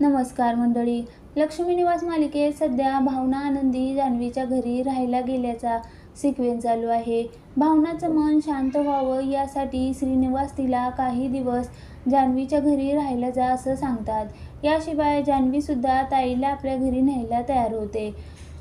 नमस्कार मंडळी. लक्ष्मी निवास मालिकेत सध्या भावना आनंदी जान्हवीच्या घरी राहायला गेल्याचा सिक्वेन्स चालू आहे. भावनाचं मन शांत व्हावं यासाठी श्रीनिवास तिला काही दिवस जान्हवीच्या घरी राहायला जा असं सांगतात. याशिवाय जान्हवीसुद्धा ताईला आपल्या घरी न्यायला तयार होते.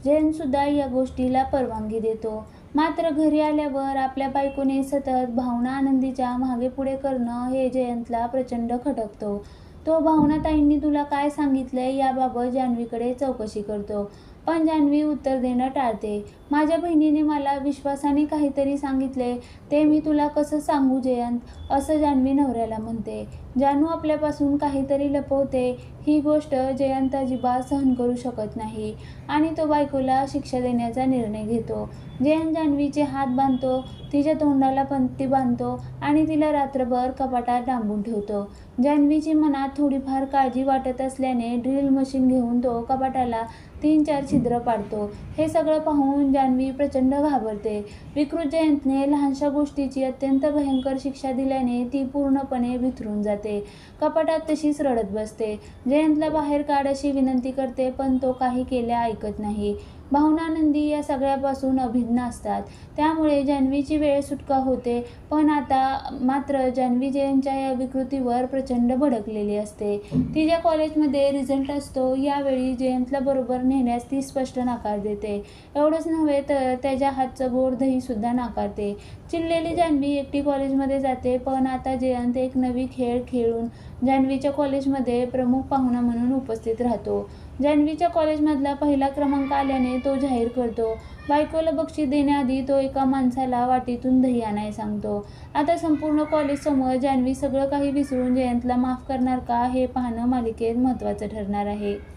जैनसुद्धा या गोष्टीला परवानगी देतो. मात्र घरी आल्यावर आपल्या बायकोने सतत भावना आनंदीच्या मागे पुढे करणं हे जयंतला प्रचंड खटकतो. तो भावनाताईंनी तुला काय सांगितलंय याबाबत जान्हवीकडे चौकशी करतो. पण जान्हवी उत्तर देणं टाळते. माझ्या बहिणीने मला विश्वासाने काहीतरी सांगितले. ते मी तुला कसं सांगू जयंत? असं जान्हवी नवऱ्याला म्हणते. जानू आपल्यापासून काहीतरी लपवते. ही गोष्ट जयंत अजिबात सहन करू शकत नाही आणि तो बायकोला शिक्षा देण्याचा निर्णय घेतो. जयंत जान्हवीचे हात बांधतो तिच्या तोंडाला पंक्ती बांधतो आणि तिला रात्रभर कपाटात डांबून ठेवतो. जान्हवीची मनात थोडीफार काळजी वाटत असल्याने ड्रिल मशीन घेऊन तो कपाटाला तीन चार छिद्र पाडतो. हे सगळं पाहून जान्हवी प्रचंड घाबरते. विकृत जयंतने लहानशा गोष्टीची अत्यंत भयंकर शिक्षा दिल्याने ती पूर्णपणे बिथरून जाते. कपाटात तशीच रडत बसते. जयंतला बाहेर काढ अशी विनंती करते पण तो काही केल्या ऐकत नाही. भावनानंदी या सगळ्यापासून अभिन्न असतात. त्यामुळे जान्हवीची वेळ सुटका होते पण आता मात्र जान्हवी जयंतच्या या विकृतीवर प्रचंड भडकलेली असते. ती ज्या कॉलेजमध्ये रिझल्ट असतो यावेळी जयंतला बरोबर नेण्यास ती स्पष्ट नकार देते. एवढंच नव्हे तर त्याच्या हातचं गोड दहीसुद्धा नाकारते. चिडलेली जान्हवी एकटी कॉलेजमध्ये जाते पण आता जयंत एक नवी खेळ खेळून जान्हवीच्या कॉलेजमध्ये प्रमुख पाहुणा म्हणून उपस्थित राहतो. जान्हवीच्या कॉलेजमधला पहिला क्रमांक आल्याने तो जाहीर करतो. बायकोला बक्षीस देण्याआधी तो एका माणसाला वाटीतून दही आणाय सांगतो. आता संपूर्ण कॉलेजसमोर जान्हवी सगळं काही विसरून जयंतला माफ करणार का हे पाहणं मालिकेत महत्त्वाचं ठरणार आहे.